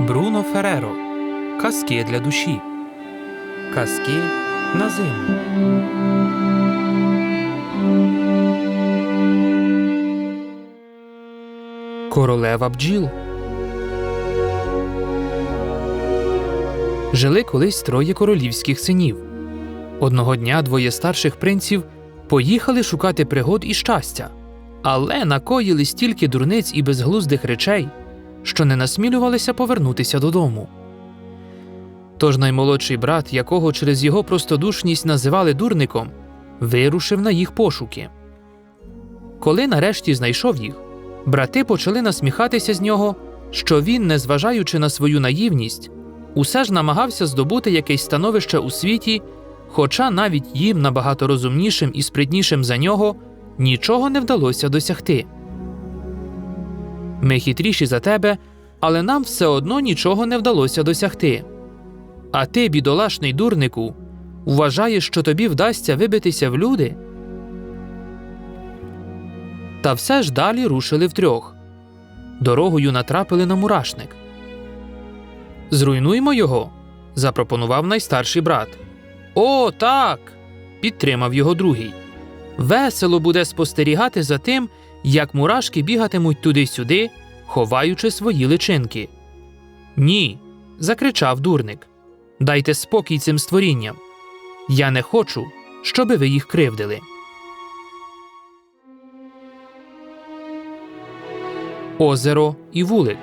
Бруно Фереро. Казки для душі. Казки на зиму. Королева бджіл. Жили колись троє королівських синів. Одного дня двоє старших принців поїхали шукати пригод і щастя, але накоїли стільки дурниць і безглуздих речей, що не насмілювалися повернутися додому. Тож наймолодший брат, якого через його простодушність називали дурником, вирушив на їх пошуки. Коли нарешті знайшов їх, брати почали насміхатися з нього, що він, незважаючи на свою наївність, усе ж намагався здобути якесь становище у світі, хоча навіть їм, набагато розумнішим і спритнішим за нього, нічого не вдалося досягти. Ми хитріші за тебе, але нам все одно нічого не вдалося досягти. А ти, бідолашний дурнику, вважаєш, що тобі вдасться вибитися в люди? Та все ж далі рушили втрьох. Дорогою натрапили на мурашник. Зруйнуймо його, запропонував найстарший брат. О, так. підтримав його другий. Весело буде спостерігати за тим, як мурашки бігатимуть туди-сюди, ховаючи свої личинки. Ні. закричав дурник. Дайте спокій цим створінням. Я не хочу, щоби ви їх кривдили. Озеро і вулик.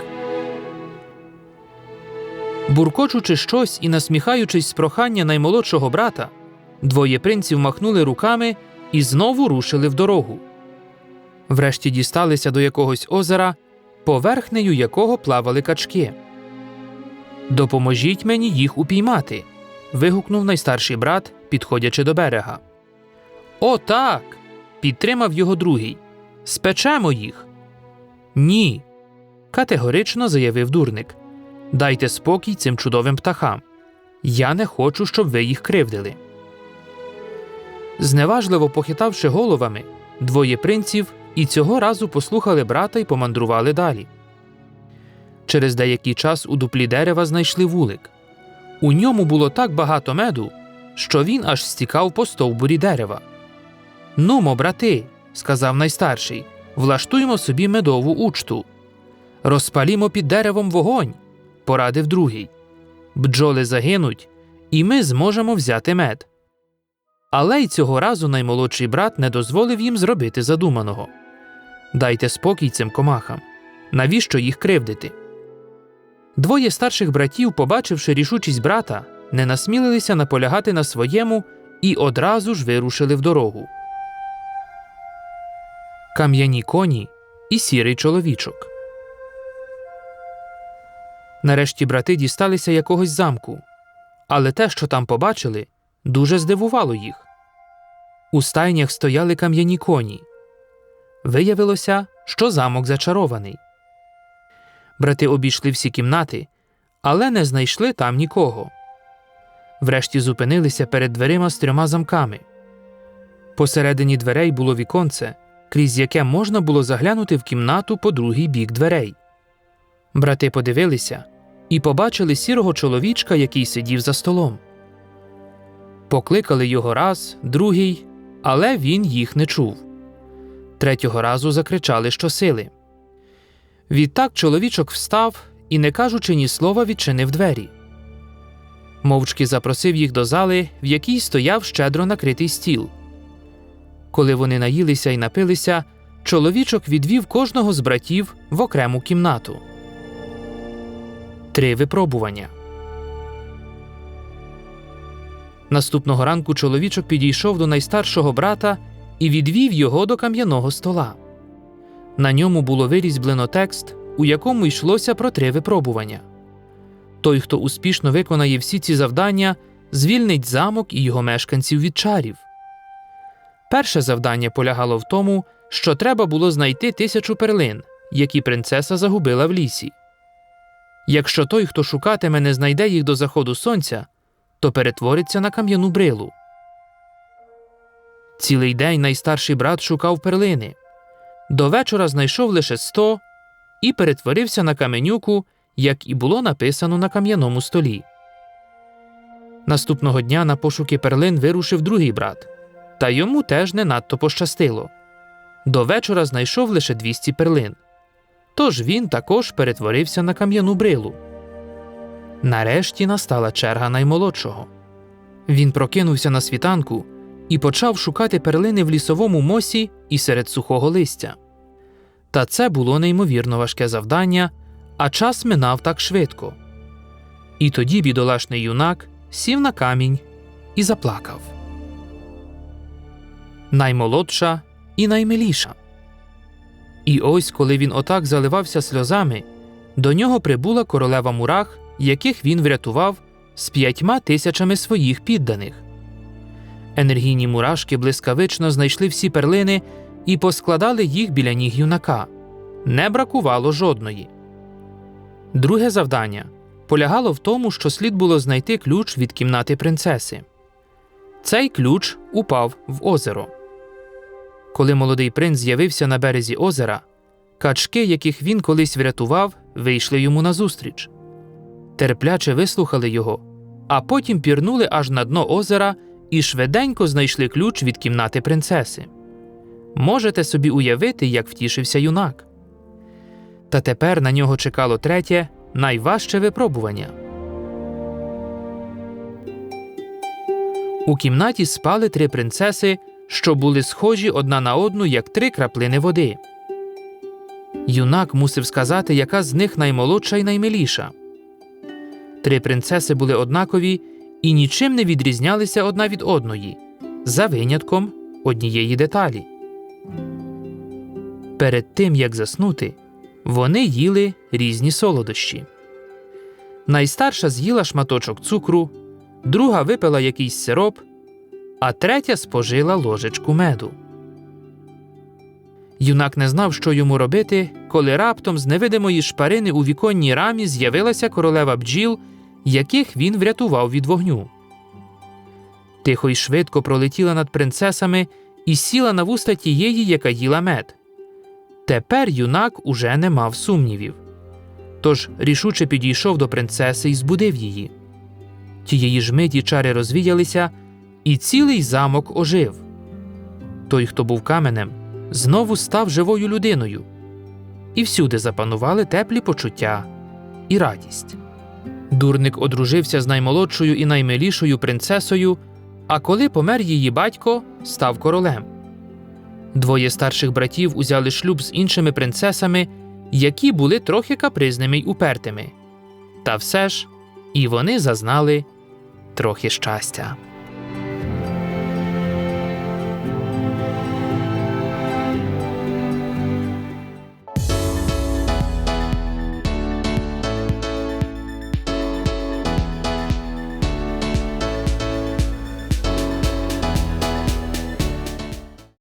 Буркочучи щось і насміхаючись з прохання наймолодшого брата, двоє принців махнули руками і знову рушили в дорогу. Врешті дісталися до якогось озера, поверхнею якого плавали качки. Допоможіть мені їх упіймати. вигукнув найстарший брат, підходячи до берега. О, так. підтримав його другий. Спечемо їх. Ні. категорично заявив дурник. Дайте спокій цим чудовим птахам. Я не хочу, щоб ви їх кривдили. Зневажливо похитавши головами, двоє принців і цього разу послухали брата і помандрували далі. Через деякий час у дуплі дерева знайшли вулик. У ньому було так багато меду, що він аж стікав по стовбурі дерева. Нумо, брати, сказав найстарший, влаштуймо собі медову учту. Розпалімо під деревом вогонь, порадив другий. Бджоли загинуть, і ми зможемо взяти мед. Але й цього разу наймолодший брат не дозволив їм зробити задуманого. Дайте спокій цим комахам. Навіщо їх кривдити? Двоє старших братів, побачивши рішучість брата, не насмілилися наполягати на своєму і одразу ж вирушили в дорогу. Кам'яні коні і сірий чоловічок. Нарешті брати дісталися якогось замку, але те, що там побачили, дуже здивувало їх. У стайнях стояли кам'яні коні. Виявилося, що замок зачарований. Брати обійшли всі кімнати, але не знайшли там нікого. Врешті зупинилися перед дверима з трьома замками. Посередині дверей було віконце, крізь яке можна було заглянути в кімнату по другий бік дверей. Брати подивилися і побачили сірого чоловічка, який сидів за столом. Покликали його раз, другий, але він їх не чув. Третього разу закричали щосили. Відтак чоловічок встав і, не кажучи ні слова, відчинив двері. Мовчки запросив їх до зали, в якій стояв щедро накритий стіл. Коли вони наїлися і напилися, чоловічок відвів кожного з братів в окрему кімнату. Три випробування. Наступного ранку чоловічок підійшов до найстаршого брата і відвів його до кам'яного стола. На ньому було вирізблено текст, у якому йшлося про три випробування. Той, хто успішно виконає всі ці завдання, звільнить замок і його мешканців від чарів. Перше завдання полягало в тому, що треба було знайти тисячу перлин, які принцеса загубила в лісі. Якщо той, хто шукатиме, не знайде їх до заходу сонця, то перетвориться на кам'яну брилу. Цілий день найстарший брат шукав перлини. До вечора знайшов лише сто і перетворився на каменюку, як і було написано на кам'яному столі. Наступного дня на пошуки перлин вирушив другий брат, та йому теж не надто пощастило. До вечора знайшов лише 200 перлин. Тож він також перетворився на кам'яну брилу. Нарешті настала черга наймолодшого. Він прокинувся на світанку і почав шукати перлини в лісовому мосі і серед сухого листя. Та це було неймовірно важке завдання, а час минав так швидко. І тоді бідолашний юнак сів на камінь і заплакав. Наймолодша і наймиліша. І ось, коли він отак заливався сльозами, до нього прибула королева мурах, яких він врятував з п'ятьма тисячами своїх підданих. Енергійні мурашки блискавично знайшли всі перлини і поскладали їх біля ніг юнака. Не бракувало жодної. Друге завдання полягало в тому, що слід було знайти ключ від кімнати принцеси. Цей ключ упав в озеро. Коли молодий принц з'явився на березі озера, качки, яких він колись врятував, вийшли йому назустріч. Терпляче вислухали його, а потім пірнули аж на дно озера і швиденько знайшли ключ від кімнати принцеси. Можете собі уявити, як втішився юнак. Та тепер на нього чекало третє, найважче випробування. У кімнаті спали три принцеси, що були схожі одна на одну, як три краплини води. Юнак мусив сказати, яка з них наймолодша і наймиліша. Три принцеси були однакові і нічим не відрізнялися одна від одної, за винятком однієї деталі. Перед тим як заснути, вони їли різні солодощі. Найстарша з'їла шматочок цукру, друга випила якийсь сироп, а третя спожила ложечку меду. Юнак не знав, що йому робити, коли раптом з невидимої шпарини у віконній рамі з'явилася королева бджіл, яких він врятував від вогню. Тихо й швидко пролетіла над принцесами і сіла на вуста тієї, яка їла мед. Тепер юнак уже не мав сумнівів. Тож рішуче підійшов до принцеси і збудив її. Тієї ж миті чари розвіялися, і цілий замок ожив. Той, хто був каменем, знову став живою людиною, і всюди запанували теплі почуття і радість. Дурник одружився з наймолодшою і наймилішою принцесою, а коли помер її батько, став королем. Двоє старших братів узяли шлюб з іншими принцесами, які були трохи капризними й упертими. Та все ж і вони зазнали трохи щастя.